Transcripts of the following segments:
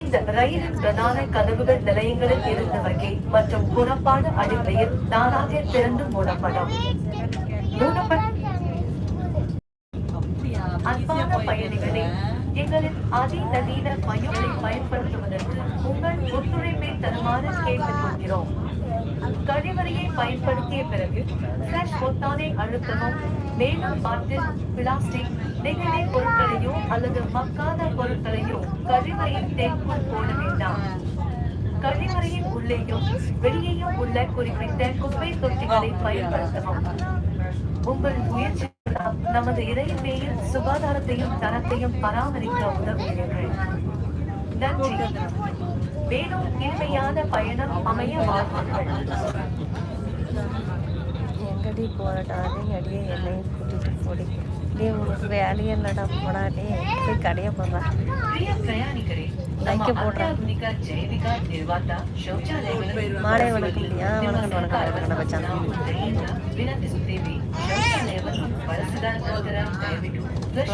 இந்த ரயிலின் பிரதான கதவுகள் நிலையங்களில் இருந்த வகை மற்றும் குணப்பாடு அடிப்படையில் தானாக திறந்து மூடப்படும். அன்பான பயணிகளே எங்களின் அதிநவீன மையங்களை பயன்படுத்துவதற்கு உங்கள் ஒத்துழைப்பை தருமாறு கேட்டுக்கொள்கிறோம். கழிவறையை பயன்படுத்திய பிறகு ஃபிளஷ் பொத்தானை அழுத்தவும். மேலும் பார்த்து பிளாஸ்டிக் நெகிழி பொருட்களையோ அல்லது மக்காத பொருட்களையோ கழிவறையின் டேங்குள் போட வேண்டாம். கழிவறையின் உள்ளேயும் வெளியேயும் உள்ள குறிப்பிட்ட குப்பை தொட்டிகளை பயன்படுத்தவும். உங்கள் முயற்சி நமது இறைமையில் சுகாதாரத்தையும் தரத்தையும் பராமரிக்க உதவுகிறீர்கள். நன்றி. வேணும் இனிமையான பயணம் அமைய எங்கடி போறடா? நீ அடியே என்னை கூட்டிட்டு போடி. நீ உனக்கு வேலையே இல்லடா போடா. நீ போய் கடைய போடுறா. லைக்க போடுறா வணக்கம் வணக்கம்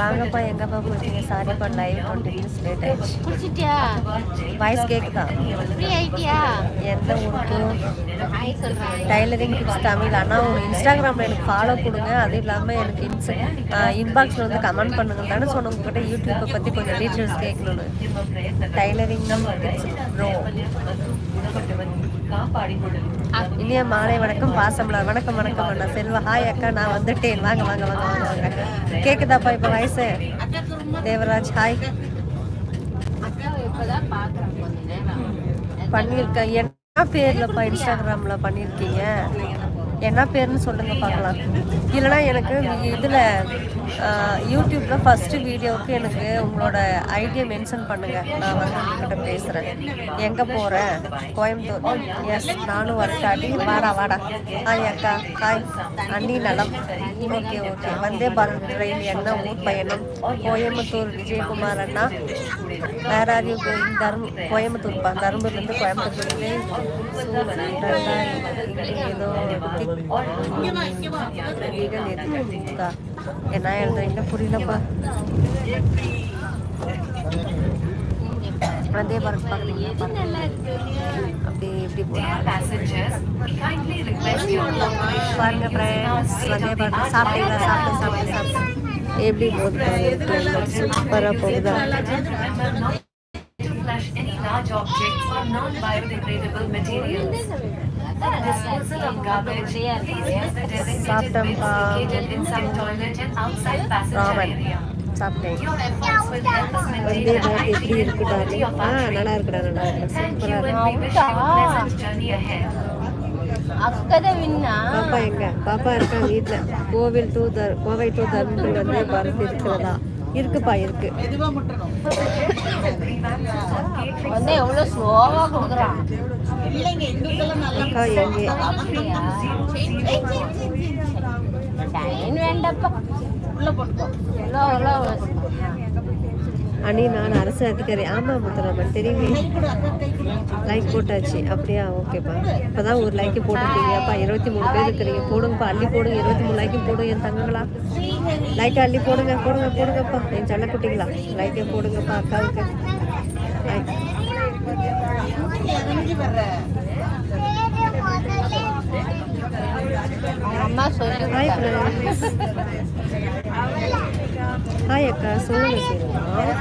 வாங்கப்பா எங்கப்பா போயிட்டீங்க சாரிப்பா லைவ் டுவெண்ட்டி மினிட்ஸ் லேட் ஆயிடுச்சு. குடிச்சிட்டியா வாய்ஸ் கேட்குதா ஃப்ரீ ஆயிட்டியா? எந்த ஊருக்கு? Tailoring tips Tamil. ஆனால் ஒரு இன்ஸ்டாகிராமில் எனக்கு ஃபாலோ கொடுங்க. அது இல்லாமல் எனக்கு இன்ஸ் இன்பாக்ஸில் வந்து கமெண்ட் பண்ணுங்க தானே சொன்ன உங்ககிட்ட யூடியூப்பை பற்றி கொஞ்சம் டீட்டெயில்ஸ் கேட்கணும்னு. டைலரிங் தான் ப்ரோ இனிய மாலை வணக்கம் பாசம்லா. வணக்கம் வணக்கம் அண்ணா. செல்வா ஹாய் அக்கா. நான் வந்துட்டேன். வாங்க வாங்க வாங்க வாங்க கேக்குதாப்பா இப்போ வயசு தேவராஜ் ஹாய் பண்ணியிருக்கேன் என்ன பேர்லப்பா இன்ஸ்டாகிராம்ல பண்ணியிருக்கீங்க என்ன பேர்னு சொல்லுங்க பார்க்கலாம். இல்லைன்னா எனக்கு இதில் யூடியூப்பில் ஃபஸ்ட்டு வீடியோவுக்கு எனக்கு உங்களோட ஐடியா மென்ஷன் பண்ணுங்கள் நான் வந்து உங்ககிட்ட பேசுகிறேன் எங்கே போகிறேன் கோயம்புத்தூர். எஸ் நானும் வரட்டாடி. வாடா வாடா. ஹாய் அக்கா. ஹாய் அண்ணி நலம். Okay okay Vande Bharat train என்ன ஊர் பயணம். கோயம்புத்தூர் விஜயகுமார் அண்ணா. வேற ஆர் யூ கோயிங் தரும் கோயம்புத்தூர்ப்பா? தரும்பூர்லேருந்து கோயம்புத்தூர்லேருந்து ஏதோ வீகன் எதுக்கா என்ன எழுதுறீங்க? புரியலப்பா? நல்லா இருக்கு அப்படி இப்படி பாருங்க ஃப்ரெண்ட்ஸ் வந்தே பாரத் சாப்பிட்டீங்களா? சாப்பிட்டு சாப்பிட்டு சாப்பிட்டு எப்படி போகுது? சூப்பராக போகுதா? flush any large objects or non-biodegradable materials. சாப்பிட்டோம்ப்பா Raman சாப்பிட்டேன் வந்து எப்படி இருக்குடா ஆ நல்லா இருக்குடா நல்லா இருக்குடா சூப்பராக பாப்பா பாப்பா இருக்கா வீட்டில் கோவில் டூ தர் கோவை டூ தர்மபுரி வந்து பரப்பு இருக்கிறதா இருக்குப்பா இருக்கு வந்து எவ்வளோ ஸ்லோவாக அக்கா அண்ணி நான் அரசு அதிகாரி. ஆமா முத்துராமன். தெரியுமே. லைக் போட்டாச்சு. அப்படியா? ஓகேப்பா இப்பதான் ஒரு லைக்கு போட்டிருக்கீங்கப்பா இருபத்தி மூணு பேர் இருக்கிறீங்க. போடுங்கப்பா. அள்ளி போடுங்க. இருபத்தி மூணு லைக்கும் போடுங்க என் தங்கங்களா. லைக்கை அள்ளி போடுங்க போடுங்க போடுங்கப்பா. என் செல்ல குட்டிங்களா லைக்கை போடுங்கப்பா அக்காவுக்கு. லைக் அம்மா சொல்லி ஹாய் ஃப்ரெண்ட்ஸ் ஹாய் அக்கா. சொல்லுங்க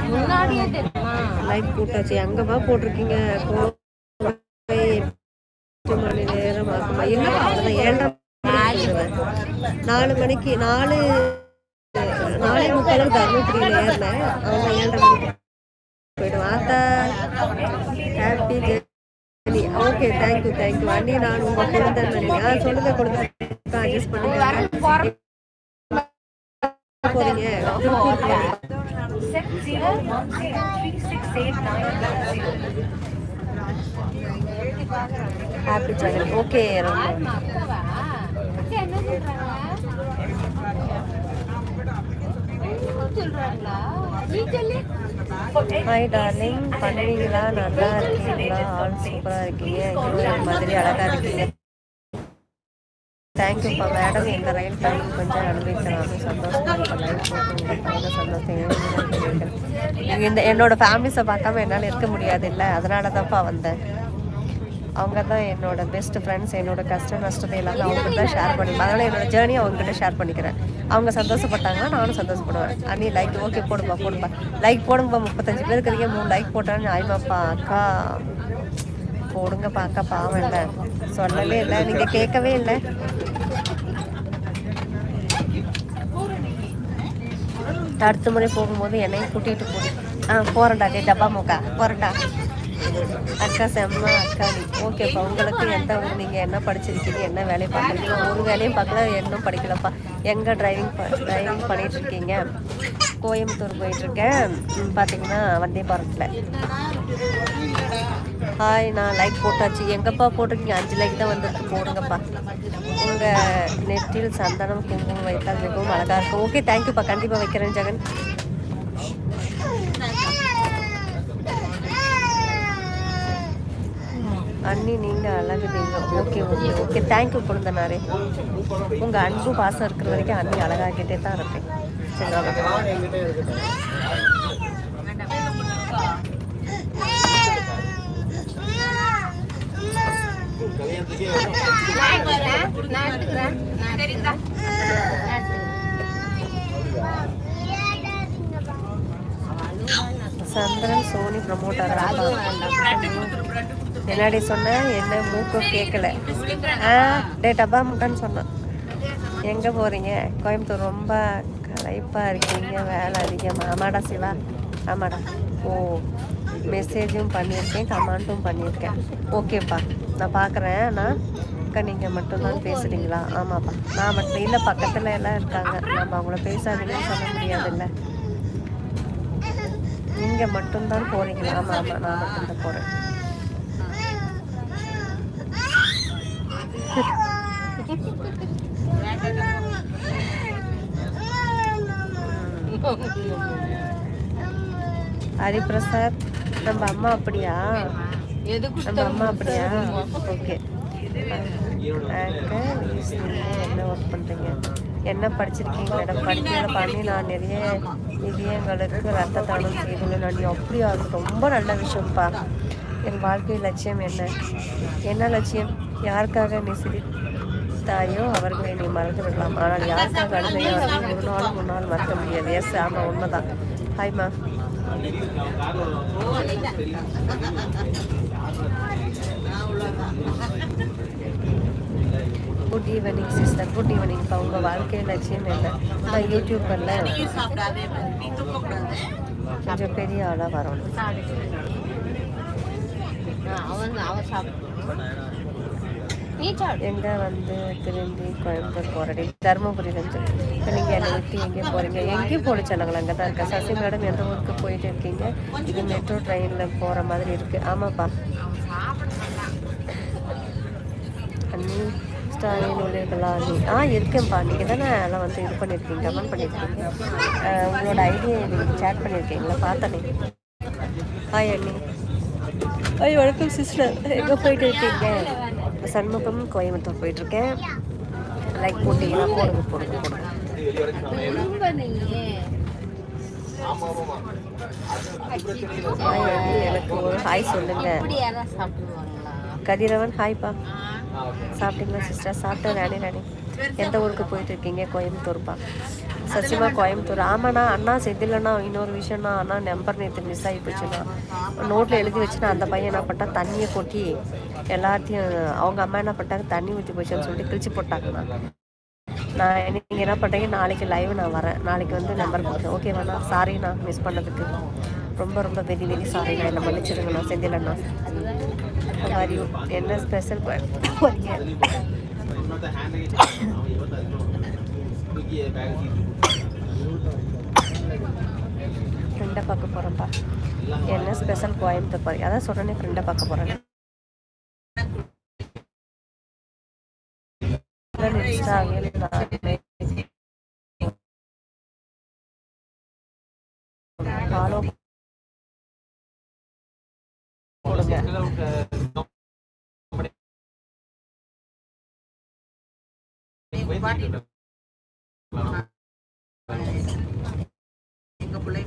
முன்னாடியே தெரியுமா லைக் போட்டாச்சு எங்கப்பா போட்டிருக்கீங்க. எட்டு மணி நேரம் ஆகுமா? என்ன அவ்வளோதான் ஏழரை நாலு மணிக்கு நாலு நாலே முக்காலுக்கு தருமபுரியில் ஏறினேன் அவங்க ஏழரை மணிக்கு போயிடுவேன் ஆத்தா happy journey okay thank you thank you அண்ணி நான் உங்க குழந்தைன்னு நினைக்கிறேன் ஆ சொல்லுங்க குழந்தை அட்ஜஸ்ட் பண்ணுங்க. போறீங்க. ஹாப்பி ஜெர்னி ஓகே என்ன சொல்றாங்க சொல்றாங்களா நீ சொல்லு ஹாய் டார்லிங் பண்ணுவீங்களா நல்லா இருக்கீங்களா? ஆல் சூப்பராக இருக்கீங்க. இந்த மாதிரி அழகாக இருக்கீங்க. தேங்க்யூப்பா மேடம் எங்கள் ரயில் டைம் கொஞ்சம் அனுபவிக்கிறாங்க சந்தோஷமாக சந்தோஷம் இந்த என்னோட ஃபேமிலிஸை பார்க்காம என்னால் இருக்க முடியாது இல்லை அதனால தான்ப்பா வந்தேன். அவங்க தான் என்னோட பெஸ்ட் ஃப்ரெண்ட்ஸ் என்னோட கஷ்ட நஷ்டத்தை எல்லாமே அவங்க தான் ஷேர் பண்ணிப்பேன் அதனால் என்னோட ஜேர்னி அவங்ககிட்ட ஷேர் பண்ணிக்கிறேன். அவங்க சந்தோஷப்பட்டாங்கன்னா நானும் சந்தோஷப்படுவேன். அண்ணி லைக் ஓகே போடுப்பா போடுப்பா லைக் போடுங்கப்பா முப்பத்தஞ்சு பேர் இருக்கிறீங்க மூணு லைக் போட்டான்னு ஆயிமாப்பா அக்கா போடுங்கப்பா அக்கா பாவம் இல்லை. சொல்லவே இல்லை நீங்கள் கேட்கவே இல்லை. அடுத்த முறை போகும்போது என்னையும் கூட்டிகிட்டு போடு ஆ போகிறேன்டா டே டப்பா மோக்கா போகிறேன்டா அக்கா செம்ம அக்கா. ஓகேப்பா உங்களுக்கு எந்த ஊர் நீங்கள் என்ன படிச்சிருக்கீங்க என்ன வேலையை பார்க்குறீங்க ஒரு வேலையும் பார்க்கல இன்னும் படிக்கலப்பா. எங்கே டிரைவிங் டிரைவிங் பண்ணிகிட்ருக்கீங்க கோயம்புத்தூர் போயிட்டுருக்கேன். பார்த்தீங்கன்னா வந்தே பாரத்தில் ஹாய் நான் லைக் போட்டாச்சு எங்கப்பா போட்டிருக்கீங்க? அஞ்சு லைக் தான் வந்துருக்கு போடுங்கப்பா. உங்கள் நெற்றில் சந்தனம் குங்குமம் வைத்தால் மிகவும் அழகாக இருக்கும். ஓகே தேங்க்யூப்பா கண்டிப்பாக வைக்கிறேன் ஜெகன். அண்ணி நீங்கள் அழகு நீங்கள் okay okay okay thank you குழந்தனாரே உங்கள் அன்பு பாசம் இருக்கிற வரைக்கும் அண்ணி அழகாகிட்டே தான் இருப்பேன். சரிங்களா? சந்திரன் சோனி ப்ரமோட்டர் என்னடி சொன்ன என்ன மூக்கு கேட்கல ஆ டே டப்பா முட்டான்னு சொன்னான் எங்கே போகிறீங்க கோயம்புத்தூர் ரொம்ப கலைப்பாக இருக்கீங்க வேலை அதிகம். ஆமாடா சிவா. ஆமாடா. ஓ மெசேஜும் பண்ணியிருக்கேன் கமெண்ட்டும் பண்ணியிருக்கேன். ஓகேப்பா நான் பார்க்குறேன் நான் அக்கா நீங்கள் மட்டும்தான் பேசுகிறீங்களா ஆமாப்பா. நான் மட்டும் இல்லை பக்கத்தில் எல்லாம் இருக்காங்க. நம்ம அவங்கள பேசாதீங்கன்னு சொல்ல முடியாதுல்ல. நீங்க மட்டும்தான் போறீங்களா ஆமா ஆமா நான் மட்டும்தான் போறேன். ஹரிபிரசாத் நம்ம அம்மா அப்படியா? நம்ம அம்மா அப்படியா? ஓகே. என்ன ஒர்க் பண்ணுறீங்க என்ன படிச்சிருக்கீங்க மேடம்? படிக்கிறத பண்ணி நான் நிறைய இதயங்களுக்கு ரத்த தானம் செய்துள்ளேன் நான் அப்படியா? அது ரொம்ப நல்ல விஷயம்ப்பா. என் வாழ்க்கை லட்சியம் என்ன? என்ன லட்சியம்? யாருக்காக நீ சிரித்தாயோ அவர்களை நீ மறந்து விடலாம் ஆனால் யாருக்காக அழுதையோ அதை ஒரு நாள் முன்னால் மறக்க முடியாது. எஸ் ஆமாம் உண்மைதான். ஹாய்மா good evening sister good evening இப்போ உங்கள் வாழ்க்கையில் லட்சியம் என்ன? நான் யூடியூப்பரில் கொஞ்சம் பெரிய ஆளாக வரணும். எங்கே வந்து திரும்பி கோயம்புத்தூர் போகிறடி தருமபுரியிலேருந்து இப்போ நீங்கள் என்னை விட்டு எங்கே போகிறீங்க எங்கேயும் போலிச்சானங்களா அங்கே தான் இருக்கேன் சசி மேடம் எந்த ஊருக்கு போயிட்டு இருக்கீங்க? இது மெட்ரோ ட்ரெயினில் போகிற மாதிரி இருக்குது ஆமாப்பா. அண்ணி. ஸ்டாலின் உள்ளீர்களா நீ ஆ இருக்கேன்ப்பா. நீங்கள் தானே அதெல்லாம் வந்து இது பண்ணியிருக்கீங்க கமெண்ட் பண்ணியிருக்கீங்க உங்களோட ஐடியை நீங்கள் சேட் பண்ணியிருக்கீங்களா பார்த்தனே. ஹாய் அண்ணி. ஹாய் வணக்கம் சிஸ்டர் எங்கே போயிட்டு இருக்கீங்க? சண்முகம் கோயம்புத்தூர் போயிட்டுருக்கேன். லைக் போட்டீங்களா போடுங்க போடுங்க போடுங்க ஹாய் அண்ணி. எனக்கு ஒரு ஹாய் சொல்லுங்க. கதிரவன் ஹாய்ப்பா சாப்பிட்டீங்களா சிஸ்டர் சாப்பிட்டேன் நானே நானே எந்த ஊருக்கு போயிட்டு இருக்கீங்க கோயம்புத்தூர்ப்பா. சசிமா கோயம்புத்தூர். ஆமாண்ணா அண்ணா செந்திலண்ணா இன்னொரு விஷயம்னா அண்ணா நம்பர் நேற்று மிஸ் ஆகி போச்சுண்ணா. நோட்டில் எழுதி வச்சுன்னா அந்த பையன் என்ன பண்ணிட்டா தண்ணியை கொட்டி எல்லாத்தையும் அவங்க அம்மா என்ன பண்ணிட்டாங்க? தண்ணி ஊற்றி போச்சுன்னு சொல்லிட்டு கிழிச்சு போட்டாங்கண்ணா. நான் நீங்கள் என்ன பண்ணுறீங்க நாளைக்கு லைவ் நான் வரேன். நாளைக்கு வந்து நம்பர் கொடுத்தேன் ஓகேவாண்ணா சாரிண்ணா மிஸ் பண்ணதுக்கு. ரொம்ப ரொம்ப வெரி வெரி சாரிண்ணா என்னை மன்னிச்சிடுங்கண்ணா செந்திலண்ணா. வரி என்ன ஸ்பெஷல் வரீங்க ஃப்ரெண்டை பார்க்க போகிறேன்ப்பா என்ன ஸ்பெஷல் கோயம்புத்தூர் பாரு அதான் சொன்னேனே ஃப்ரெண்டை பார்க்க போகிறேன் ஃபாலோ எங்க பிள்ளை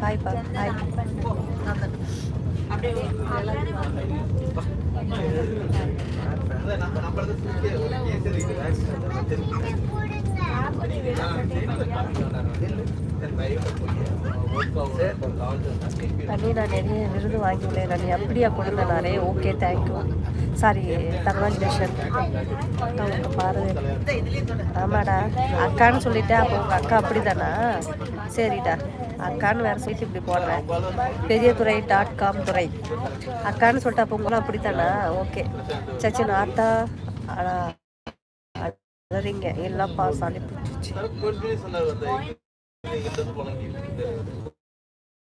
ஹாய் பா ஹாய் அப்படியே அண்ணி நான் நிறைய விருது வாங்கிட்டேன் நான் அப்படியா கொடுங்க நானே. ஓகே தேங்க்யூ சாரி கங்க்ராச்சுலேஷன் அவங்க பாரு ஆமாடா. அக்கான்னு சொல்லிட்டேன் அப்போ உங்கள் அக்கா அப்படிதானா? சரிடா. அக்கான்னு வேறு சொல்லிட்டு இப்படி போடுறேன். பெரிய துறை டாட் காம் துறை. அக்கான்னு சொல்லிட்டு அப்போ உங்களும் அப்படித்தானா? ஓகே சச்சின் ஆத்தா அழறீங்க. எல்லாம் பாஸ் அனுப்பிச்சு